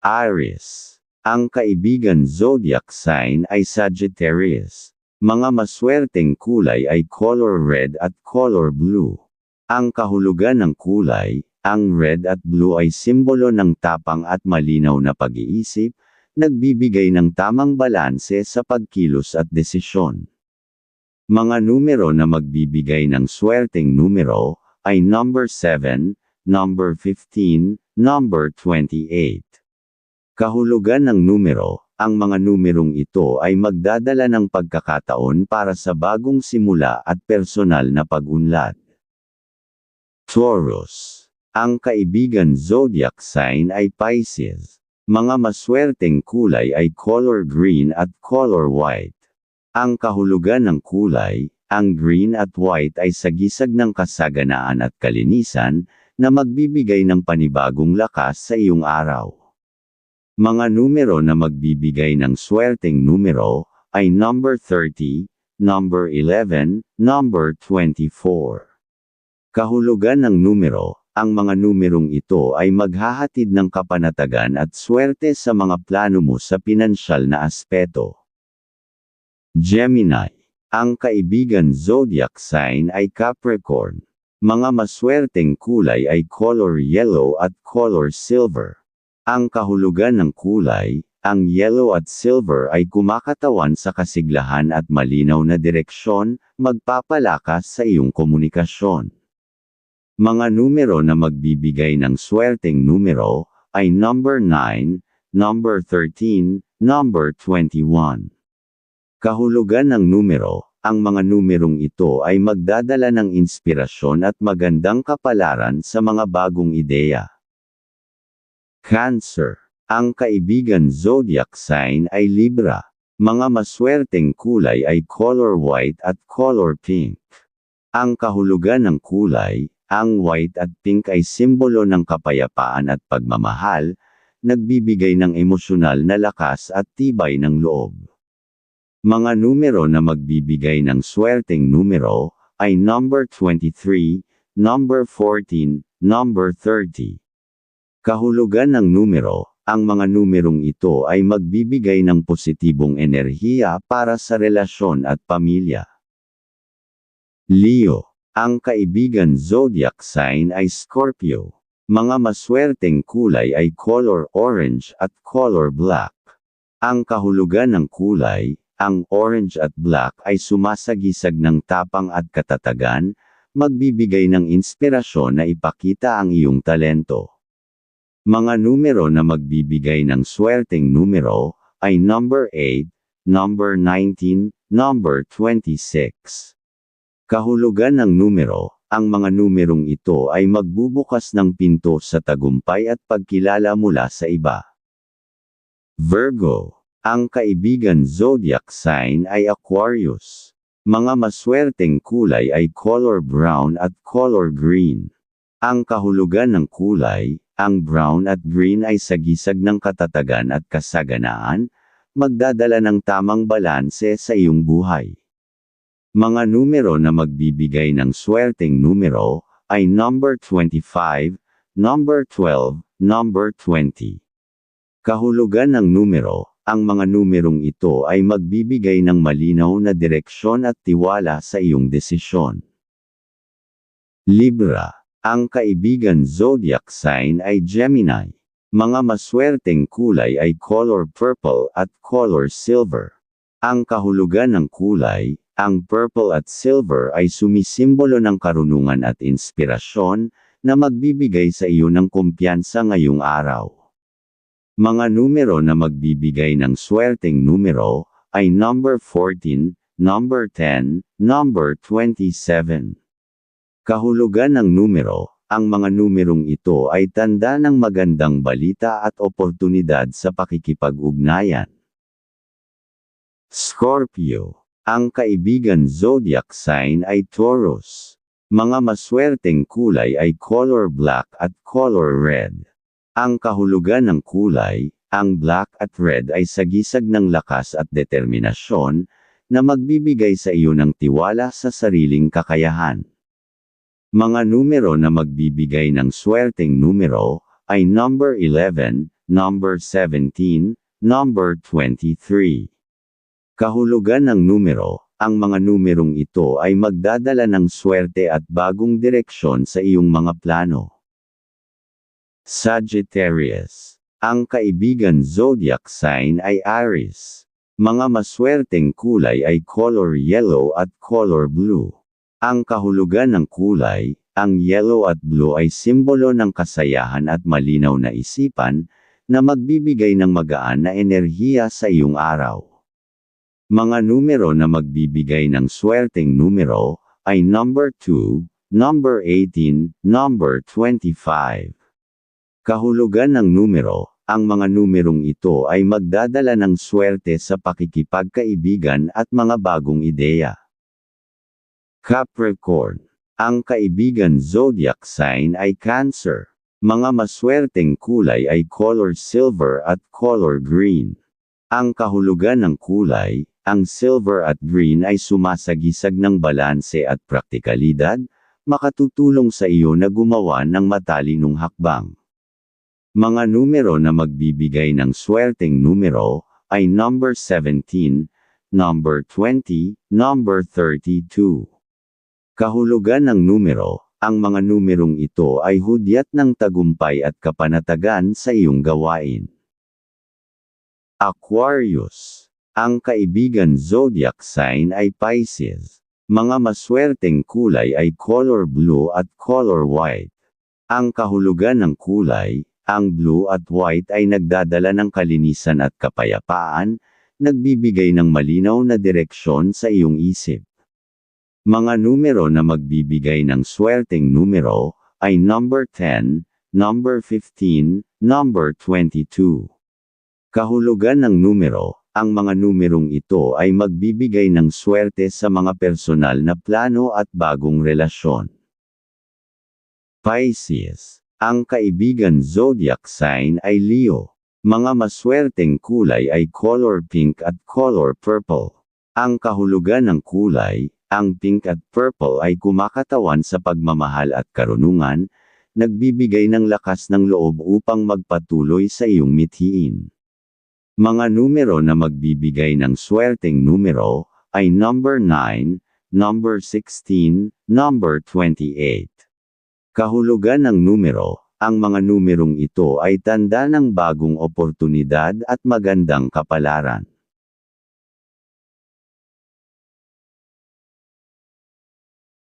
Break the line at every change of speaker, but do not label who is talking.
Aries. Ang kaibigan zodiac sign ay Sagittarius. Mga maswerteng kulay ay color red at color blue. Ang kahulugan ng kulay, ang red at blue ay simbolo ng tapang at malinaw na pag-iisip, nagbibigay ng tamang balanse sa pagkilos at desisyon. Mga numero na magbibigay ng swerteng numero ay number 7, number 15, number 28. Kahulugan ng numero, ang mga numerong ito ay magdadala ng pagkakataon para sa bagong simula at personal na pag-unlad. Taurus. Ang kaibigan zodiac sign ay Pisces. Mga maswerteng kulay ay color green at color white. Ang kahulugan ng kulay, ang green at white ay sagisag ng kasaganaan at kalinisan, na magbibigay ng panibagong lakas sa iyong araw. Mga numero na magbibigay ng swerteng numero ay number 30, number 11, number 24. Kahulugan ng numero, ang mga numerong ito ay maghahatid ng kapanatagan at swerte sa mga plano mo sa pinansyal na aspeto. Gemini. Ang kaibigan zodiac sign ay Capricorn. Mga maswerteng kulay ay color yellow at color silver. Ang kahulugan ng kulay, ang yellow at silver ay kumakatawan sa kasiglahan at malinaw na direksyon, magpapalakas sa iyong komunikasyon. Mga numero na magbibigay ng swerteng numero ay number 9, number 13, number 21. Kahulugan ng numero, ang mga numerong ito ay magdadala ng inspirasyon at magandang kapalaran sa mga bagong ideya. Cancer. Ang kaibigan zodiac sign ay Libra. Mga maswerteng kulay ay color white at color pink. Ang kahulugan ng kulay, ang white at pink ay simbolo ng kapayapaan at pagmamahal, nagbibigay ng emosyonal na lakas at tibay ng loob. Mga numero na magbibigay ng swerteng numero ay number 23, number 14, number 30. Kahulugan ng numero, ang mga numerong ito ay magbibigay ng positibong enerhiya para sa relasyon at pamilya. Leo, ang kaibigan zodiac sign ay Scorpio. Mga maswerteng kulay ay color orange at color black. Ang kahulugan ng kulay, ang orange at black ay sumasagisag ng tapang at katatagan, magbibigay ng inspirasyon na ipakita ang iyong talento. Mga numero na magbibigay ng swerteng numero ay number 8, number 19, number 26. Kahulugan ng numero, ang mga numerong ito ay magbubukas ng pinto sa tagumpay at pagkilala mula sa iba. Virgo. Ang kaibigan zodiac sign ay Aquarius. Mga maswerteng kulay ay color brown at color green. Ang kahulugan ng kulay, ang brown at green ay sagisag ng katatagan at kasaganaan, magdadala ng tamang balanse sa iyong buhay. Mga numero na magbibigay ng swerteng numero ay number 25, number 12, number 20. Kahulugan ng numero, ang mga numerong ito ay magbibigay ng malinaw na direksyon at tiwala sa iyong desisyon. Libra ang kaibigan zodiac sign ay Gemini. Mga maswerteng kulay ay color purple at color silver. Ang kahulugan ng kulay, ang purple at silver ay sumisimbolo ng karunungan at inspirasyon, na magbibigay sa iyo ng kumpiyansa ngayong araw. Mga numero na magbibigay ng swerteng numero, ay number 14, number 10, number 27. Kahulugan ng numero, ang mga numerong ito ay tanda ng magandang balita at oportunidad sa pakikipag-ugnayan. Scorpio. Ang kaibigan zodiac sign ay Taurus. Mga maswerteng kulay ay color black at color red. Ang kahulugan ng kulay, ang black at red ay sagisag ng lakas at determinasyon, na magbibigay sa iyo ng tiwala sa sariling kakayahan. Mga numero na magbibigay ng swerteng numero ay number 11, number 17, number 23. Kahulugan ng numero, ang mga numerong ito ay magdadala ng swerte at bagong direksyon sa iyong mga plano. Sagittarius. Ang kaibigan zodiac sign ay Aries. Mga maswerteng kulay ay color yellow at color blue. Ang kahulugan ng kulay, ang yellow at blue ay simbolo ng kasayahan at malinaw na isipan, na magbibigay ng magaan na enerhiya sa iyong araw. Mga numero na magbibigay ng swerteng numero, ay number 2, number 18, number 25. Kahulugan ng numero, ang mga numerong ito ay magdadala ng swerte sa pakikipagkaibigan at mga bagong ideya. Capricorn. Ang kaibigan zodiac sign ay Cancer. Mga maswerteng kulay ay color silver at color green. Ang kahulugan ng kulay, ang silver at green ay sumasagisag ng balanse at praktikalidad, makatutulong sa iyo na gumawa ng matalinong hakbang. Mga numero na magbibigay ng swerteng numero ay number 17, number 20, number 32. Kahulugan ng numero, ang mga numerong ito ay hudyat ng tagumpay at kapanatagan sa iyong gawain. Aquarius. Ang kaibigan zodiac sign ay Pisces. Mga maswerteng kulay ay color blue at color white. Ang kahulugan ng kulay, ang blue at white ay nagdadala ng kalinisan at kapayapaan, nagbibigay ng malinaw na direksyon sa iyong isip. Mga numero na magbibigay ng swerteng numero ay number 10, number 15, number 22. Kahulugan ng numero, ang mga numerong ito ay magbibigay ng swerte sa mga personal na plano at bagong relasyon. Pisces ang kaibigan zodiac sign ay Leo. Mga maswerteng kulay ay color pink at color purple. Ang kahulugan ng kulay, ang pink at purple ay kumakatawan sa pagmamahal at karunungan, nagbibigay ng lakas ng loob upang magpatuloy sa iyong mithiin. Mga numero na magbibigay ng swerteng numero ay number 9, number 16, number 28. Kahulugan ng numero, ang mga numerong ito ay tanda ng bagong oportunidad at magandang kapalaran.